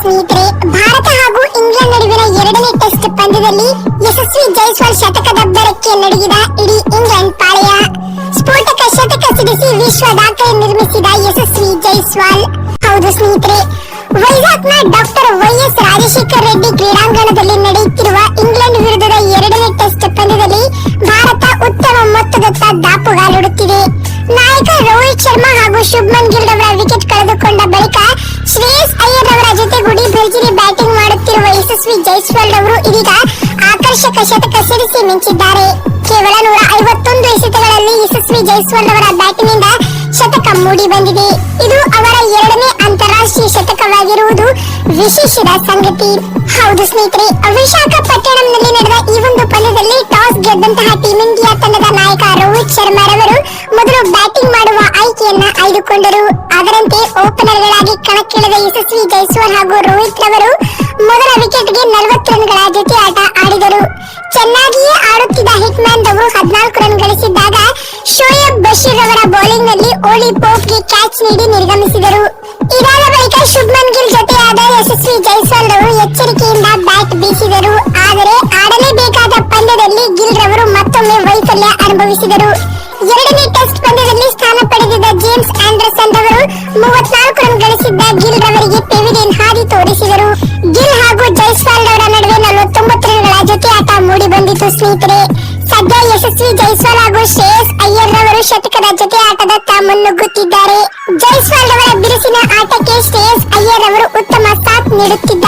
ಸ್ನೇಹಿತರೆ, ಭಾರತ ಹಾಗೂ ಇಂಗ್ಲೆಂಡ್ ನಡುವಿನ ಎರಡನೇ ಟೆಸ್ಟ್ ಪಂದ್ಯದಲ್ಲಿ ಯಶಸ್ವಿ ಜೈಸ್ವಾಲ್ ಶತಕದಬ್ಬರಕ್ಕೆ ನಡುಗಿದ ಇಡೀ ಇಂಗ್ಲೆಂಡ್ ಪಾಳೆಯ. ಸ್ಫೋಟಕ ಶತಕ ಸಿಡಿಸಿ ವಿಶ್ವ ದಾಖಲೆ ನಿರ್ಮಿಸಿದ ಯಶಸ್ವಿ ಜೈಸ್ವಾಲ್. ಹೌದು ಸ್ನೇಹಿತರೆ, ವೈಜಾಗ್ನ ಡಾಕ್ಟರ್ ವೈಎಸ್ ರಾಜಶೇಖರ್ ರೆಡ್ಡಿ ಕ್ರೀಡಾಂಗಣದಲ್ಲಿ ನಡೆಯುತ್ತಿರುವ ಇಂಗ್ಲೆಂಡ್ ವಿರುದ್ಧದ ಎರಡನೇ ಟೆಸ್ಟ್ ಪಂದ್ಯದಲ್ಲಿ ಭಾರತ ಉತ್ತಮ ಮೊತ್ತದತ್ತ ದಾಪುಗಾಲಿಡುತ್ತಿದೆ. ನಾಯಕ ರೋಹಿತ್ ಶರ್ಮಾ ಹಾಗೂ ಶುಭ್ಮನ್ ಗಿಲ್ ಅವರ ಯಶಸ್ವಿ ಜೈಸ್ವಾಲ್ ಅವರು ಇದೀಗ ಆಕರ್ಷಕ ಶತಕ ಸಿಡಿಸಿ ಮಿಂಚಿದ್ದಾರೆ. ಕೇವಲ ನೂರ ಐವತ್ತೊಂದು ಎಸೆತಗಳಲ್ಲಿ ಯಶಸ್ವಿ ಜೈಸ್ವಾಲ್ ಅವರ ಬ್ಯಾಟಿನಿಂದ ಶತಕ ಮೂಡಿ ಬಂದಿದೆ. ಇದು ಅವರ ಎರಡನೇ ಅಂತಾರಾಷ್ಟ್ರೀಯ ಶತಕವಾಗಿರುವುದು ವಿಶೇಷದ ಸಂಗತಿ. ಹೌದು ಸ್ನೇಹಿತರೆ, ವಿಶಾಖಪಟ್ಟಣಂನಲ್ಲಿ ನಡೆದ ಈ ಒಂದು ಪಂದ್ಯದಲ್ಲಿ ಟಾಸ್ ಗೆದ್ದಂತಹ ಟೀಮ್ ಇಂಡಿಯಾ ತಂಡದ ನಾಯಕ ರೋಹಿತ್ ಶರ್ಮಾರವರು ಮೊದಲು ಬ್ಯಾಟಿಂಗ್ ಆಯ್ಕೆಯನ್ನ ಆಯ್ದುಕೊಂಡರು ಅದರಂತೆ ಓಪನರ್ಗಳಾಗಿ ಕಣಕ್ಕಿಳಿದ ಯಶಸ್ವಿ ಜೈಸ್ವಾಲ್ ಹಾಗೂ ರೋಹಿತ್ ರವರು ಮೊದಲ ವಿಕೆಟ್ಗೆ ನಲವತ್ತು ರನ್ಗಳ ಜೊತೆ ಆಟ ಆಡಿದರು. ಚೆನ್ನಾಗಿಯೇ ಆಡುತ್ತಿದ್ದ ಹಿಟ್ಮ್ಯಾನ್ ರವರು ಹದಿನಾಲ್ಕು ರನ್ ಗಳಿಸಿದ್ದಾಗ ಶೋಯಬ್ ಬಶೀರ್ ಅವರ ಬೌಲಿಂಗ್ನಲ್ಲಿ ಓಲಿ ಪೋಪ್ಗೆ ಕ್ಯಾಚ್ ನೀಡಿ ನಿರ್ಗಮಿಸಿದರು. ಇದಾದ ಬಳಿಕ ಶುಭ್ಮನ್ ಗಿಲ್ ಜೊತೆಯಾದ ಯಶಸ್ವಿ ಜೈಸ್ವಾಲ್ ರವರು ಎಚ್ಚರಿಕೆಯಿಂದ ಬ್ಯಾಟ್ ಬೀಸಿದರು. ಆದರೆ ಆಡಲೇಬೇಕಾದ ಪಂದ್ಯದಲ್ಲಿ ಗಿಲ್ ರವರು ಮತ್ತೊಮ್ಮೆ ವೈಫಲ್ಯ ಅನುಭವಿಸಿದರು. ಎರಡನೇ ಟೆಸ್ಟ್ ಪಂದ್ಯದಲ್ಲಿ ಸ್ಥಾನ ಪಡೆದಿದ್ದ ಜೇಮ್ಸ್ ಆಂಡರ್ಸನ್ ಅವರು ಮೂವತ್ನಾಲ್ಕು ರನ್ ಗಳಿಸಿದ್ದ ಗಿಲ್ ರವರಿಗೆ ಪೆವಿಲಿಯನ್ ಹಾದಿ ತೋರಿಸಿದರು. ಗಿಲ್ ಹಾಗೂ ಜೈಸ್ವಾಲ್ ಅವರ ನಡುವೆ ನಲವತ್ತೊಂಬತ್ತು ರನ್ಗಳ ಜೊತೆ ಆಟ ಮೂಡಿ ಬಂದಿತು ಸ್ನೇಹಿತರೆ. ಸದ್ಯ ಯಶಸ್ವಿ ಜೈಸ್ವಾಲ್ ಹಾಗೂ ಶ್ರೇಯಸ್ ಅಯ್ಯರ್ ರವರು ಶತಕದ ಜೊತೆ ಆಟದತ್ತ ಮುನ್ನುಗ್ಗುತ್ತಿದ್ದಾರೆ ಜೈಸ್ವಾಲ್ ಅವರ ಬಿರುಸಿನ ಆಟಕ್ಕೆ ಶ್ರೇಯಸ್ ಅಯ್ಯರ್ ಅವರು ಉತ್ತಮ ಸಾಥ್ ನೀಡುತ್ತಿದ್ದಾರೆ.